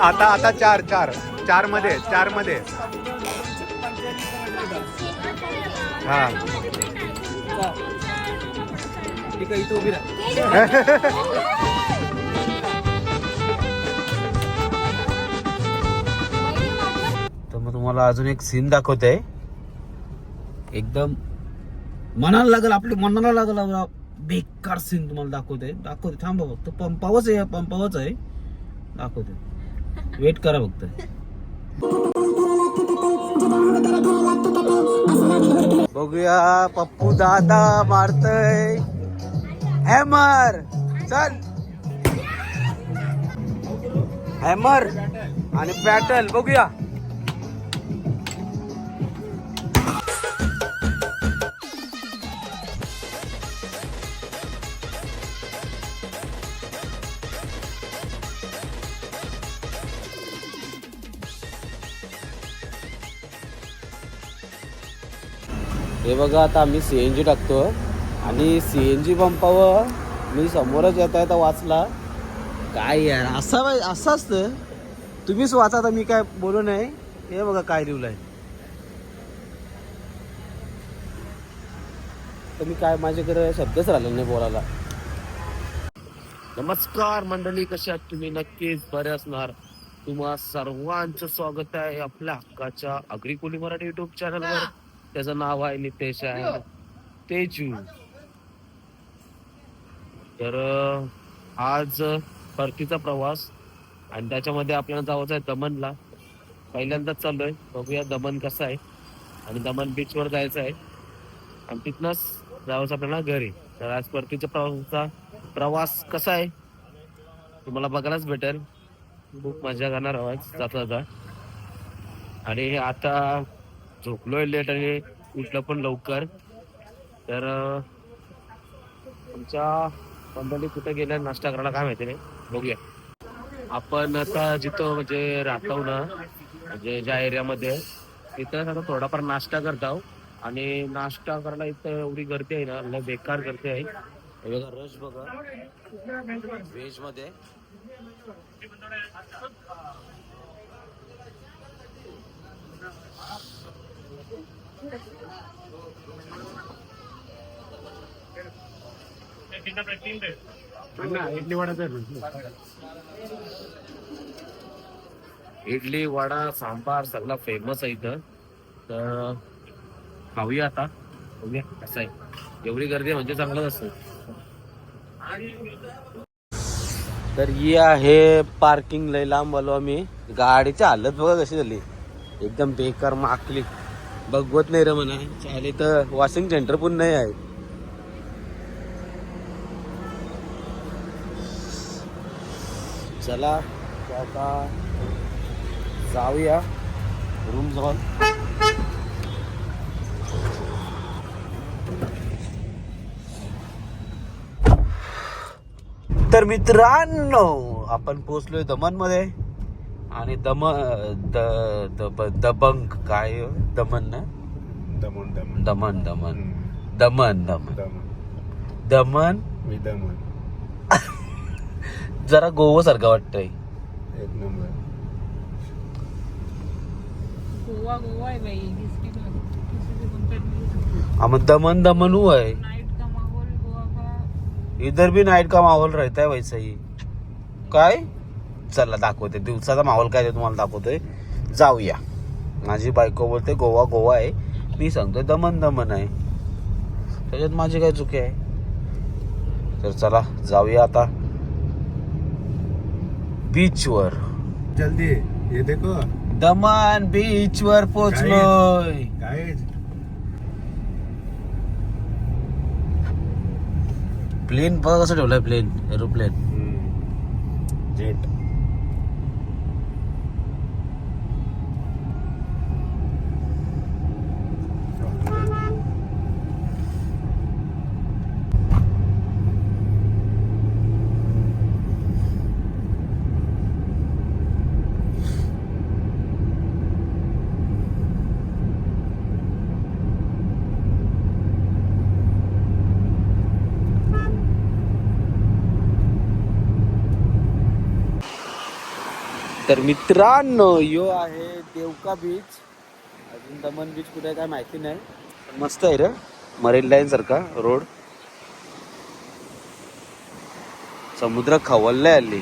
आता आता चार चार. चारमध्ये चारमध्ये हा. ठीक आहे इथं उभी राहा. तर मग तुम्हाला अजून एक सीन दाखवते एकदम मनाला लागल आपल्या मनाला लागल आपला बेकार सीन तुम्हाला दाखवते दाखवते थांबा फक्त पंपावच आहे पंपावच आहे. दाखवते वेट करा फक्त. बघूया पप्पू दादा मारतय. हॅमर चल. हॅमर आणि बॅटल बघूया. बघा आता आम्ही सी एन जी टाकतो आणि सी एन जी पंपावर मी समोरच येत आहे तर वाचला. काय यार असा असं असतं तुम्हीच वाचा तर मी काय बोलू नाही हे बघा काय लिहिलंय तर मी काय माझ्याकडे शब्दच राहिले नाही बोलायला. नमस्कार मंडळी कशा आहात तुम्ही? नक्कीच बरे असणार. तुम्हा सर्वांचं स्वागत आहे आपल्या हक्काच्या अग्रिकोली मराठी युट्यूब चॅनलवर त्याचं नाव आहे नितेश आहे. तेजू. तर आज परतीचा प्रवास. आणि त्याच्यामध्ये आपल्याला जायचं आहे दमनला. पहिल्यांदाच चाललोय. बघूया दमन कसं आहे. आणि दमन बीचवर जायचं आहे. आणि तिथनंच जायचं आपल्याला घरी. तर आज परतीच्या प्रवासाचा प्रवास कसा आहे? तुम्हाला बघायलाच भेटेल. खूप मजा करणार आवाज जाता जाता आणि आता झोपलोय लेट आणि उठलं पण लवकर. तर आमच्या मंडळी कुठे गेल्या नाश्ता करायला काय माहिती नाही बघूया. आपण आता जिथं म्हणजे राहतो ना म्हणजे ज्या एरियामध्ये तिथं आता थोडाफार नाश्ता करतो. आणि नाश्ता करायला इथं एवढी गर्दी आहे ना लय बेकार गर्दी आहे. बघा रश बघा. व्हेजमध्ये इडली वडा सांबार सगळा फेमस आहे इथं. तर खाऊया आता. कसं आहे. एवढी गर्दी आहे म्हणजे चांगलंच असतं. तर ही आहे पार्किंग लय लांब आलो आम्ही. गाडीची हालत बघा कशी झाली. एकदम बेकार माकली. भगवत नाही रे म्हणा. चाले तर वॉशिंग सेंटर पण नाही आहे. चला आता जाऊया. रूम जाऊन तर मित्रांनो आपण पोहोचलोय दमनमध्ये आणि दम द दब दबंग काय? दमन ना? दमन दमन. दमन दमन. दमन दमन. दमन. मी दमन. जरा गोवा सारखा वाटतंय. एक नंबर. गोवा गोवा आहे दमन दमन हुआ आहे. इधर भी नाईट का माहौल राहत आहे वैसाही काय? चला दाखवते. दिवसाचा माहोल काय ते तुम्हाला दाखवतोय. जाऊया. माझी बायको बोलते गोवा गोवा आहे. मी सांगतोय दमन दमन आहे. त्याच्यात माझी काय चुकी आहे? तर चला जाऊया आता. बीचवर. जल्दी ये देखो. दमन बीचवर पोचलोय. गाइस प्लेन बघा कसं ठेवलंय प्लेन एरोप्लेन जेट तर मित्रांनो यो आहे देवका बीच अजून दमन बीच कुठे आहे काय माहिती नाही. पण मस्त आहे रे. मरीन लाईन सारखा रोड समुद्र खवललाय हल्ली.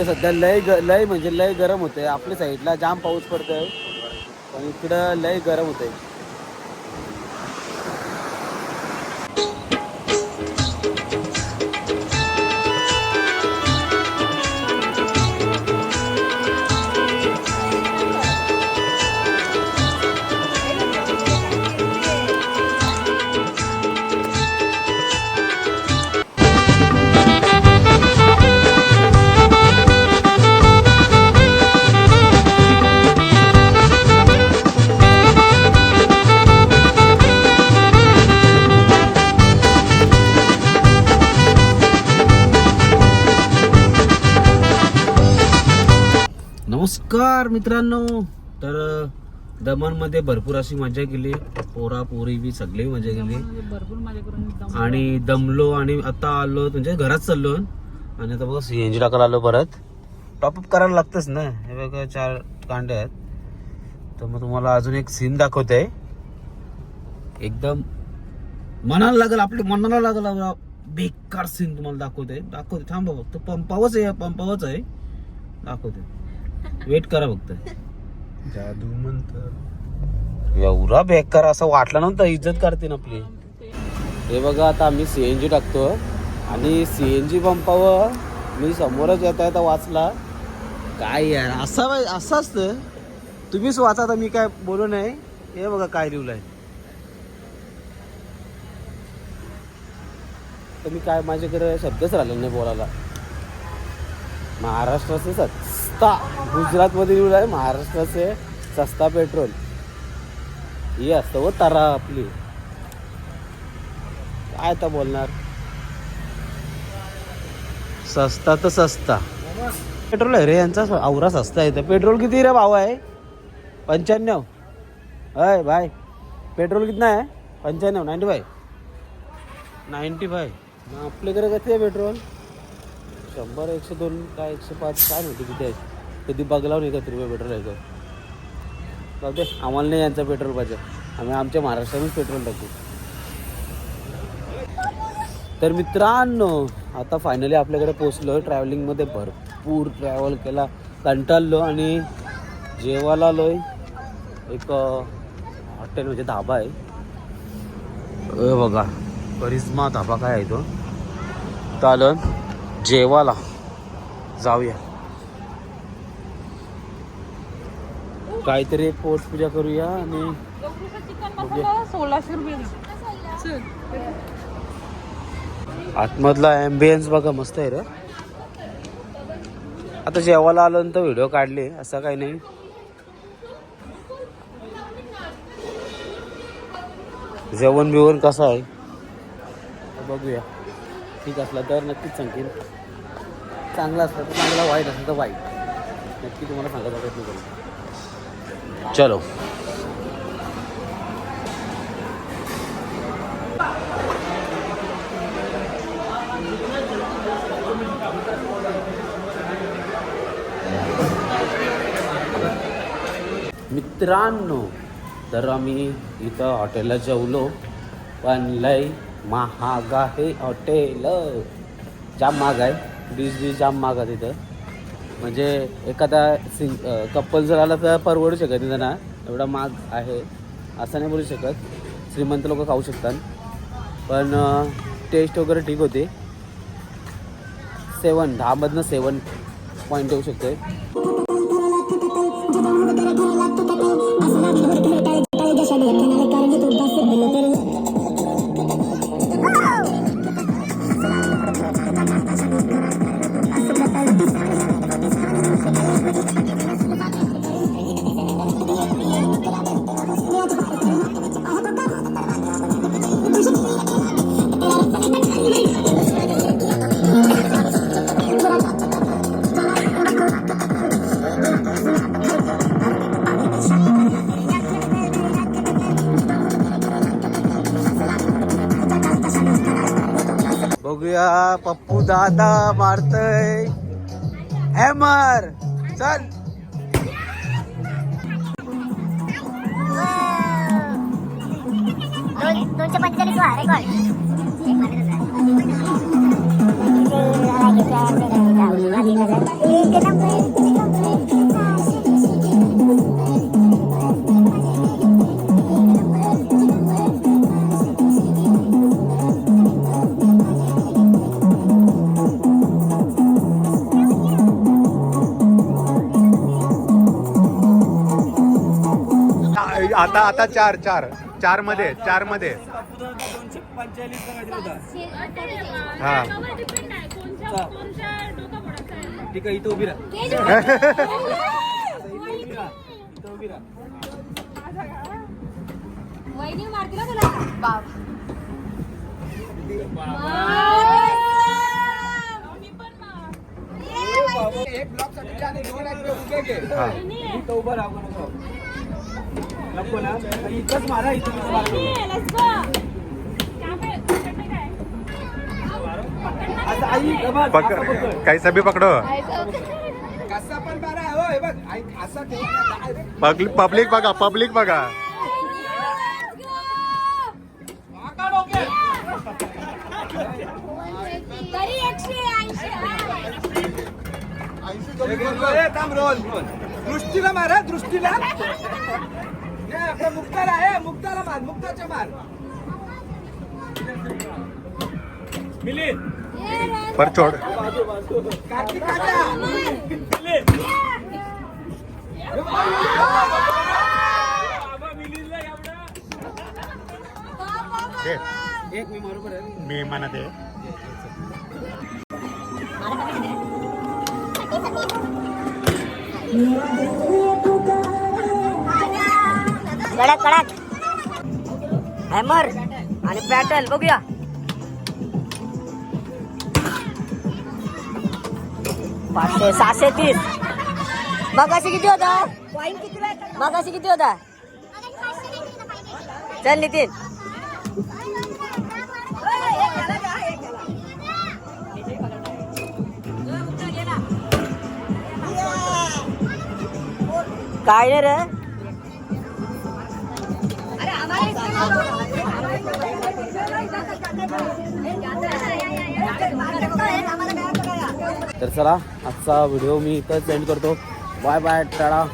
इथं सध्या लय ग- लय म्हणजे लय गरम होते आपल्या साईडला जाम पाऊस पडतोय. पण इकडं लय गरम होतंय. नमस्कार मित्रांनो. तर दमनमध्ये भरपूर अशी मजा केली. पोरा पोरी बी सगळी मजा केली. आणि दमलो आणि आता आलो म्हणजे घरात चाललो. आणि आता बघा सीएनजी टाकायला आलो परत. टॉपअप करायला लागतंच ना. हे बघा चार कांडे आहेत. तर मग तुम्हाला अजून एक सीन दाखवते. एकदम मनाला लागल आपल्या मनाला लागल बेकार सीन तुम्हाला दाखवते. दाखवते थांबा फक्त पंपावच आहे पंपावच आहे. दाखवते. वेट करा फक्त. जादू मंतर एवढा बेकार असं वाटलं नव्हतं इज्जत करते आपली. हे बघा आता आम्ही सीएनजी टाकतो. आणि सीएनजी पंपावर मी समोरच येता येता वाचला. काय यार असं असं असतं. तुम्हीच वाचा आता मी काय बोलू नाही हे बघा काय लिहिलंय. तर मी काय माझ्याकडे शब्दच राहिले नाही बोलायला. महाराष्ट्राचे सस्ता गुजरातमध्ये लिहिलं आहे महाराष्ट्राचे सस्ता पेट्रोल. ही असतं व तारा आपली. काय आता बोलणार? सस्ता तर सस्ता. पेट्रोल आहे रे यांचा आवरा सस्ता आहे. तर पेट्रोल किती रे भाव आहे? पंच्याण्णव. अय भाई पेट्रोल कितना आहे? पंच्याण्णव नाईन्टी फाय नाईन्टी फाय आपल्याकडे किती आहे पेट्रोल? शंभर एकशे दोन काय एकशे पाच काय माहिती किती आहे? कधी बघला नाही का रुपये पेट्रोल आहे का जाऊ दे आम्हाला नाही यांचं पेट्रोल पाहिजे. आम्ही आमच्या महाराष्ट्रातूनच पेट्रोल टाकू. तर मित्रांनो आता फायनली आपल्याकडे पोचलो ट्रॅव्हलिंगमध्ये भरपूर ट्रॅव्हल केला कंटाळलो आणि जेवायला आहे एक हॉटेल म्हणजे धाबा आहे. ए बघा करिश्मा धाबा काय आहे तो? चालन जेवायला. जाऊया. काहीतरी एक पोट पूजा करूया आणि सोळाशे रुपये आतमधला ॲम्बियन्स बघा मस्त आहे रे. आता जेवायला आलो तर व्हिडिओ काढले असं काही नाही. जेवण बिवण कसं आहे? बघूया. ठीक असला तर नक्कीच सांगेन. चांगला असला तर चांगला वाईट असेल तर वाईट. नक्की तुम्हाला सांगायचा प्रयत्न करू चलो। मित्रांनो तर आम्ही इथं हॉटेलला जेवलो पण लय महाग आहे हॉटेल. जाम महाग आहे. बीस बीच जाम महाग आहे तिथं. म्हणजे एखादा सिंग कपल जर आला तर परवडू शकत नाही त्यांना. एवढा महाग आहे. असं नाही बोलू शकत. श्रीमंत लोक खाऊ शकतात. पण टेस्ट वगैरे ठीक होती. सेवन दहामधनं सेवन पॉईंट देऊ शकते. बघूया पप्पू दादा मारतय. हॅमर चल. दोनशे पंचेचाळीस वा रेकॉर्ड आता आता चार चार. चारमध्ये चारमध्ये हा. ठीक आहे इथं उभी राहा. बाप. एक ब्लॉकसाठी उभे. हा. राहू नको. इथंच मारा इथं. काही सभी पकडो. कसा पण मारा हो. पब्लिक पब्लिक बघा पब्लिक बघा. दृष्टीला मारा दृष्टीला. हे आपल्या मुक्ताला आहे मुक्ताला मार मुक्ताच्या मार. पर छोड कार्तिक काका दे. एक मी बरोबर आहे. मी म्हणत आहे कडक कडक. हॅमर आणि पॅटर्न बघूया. पाचशे सहाशे तीस मगाशी किती होता? मगाशी किती होता? चल नितीन. काय नाही रे? तर चला आजचा व्हिडिओ मी इथंच सेंड करतो. बाय बाय टाळा.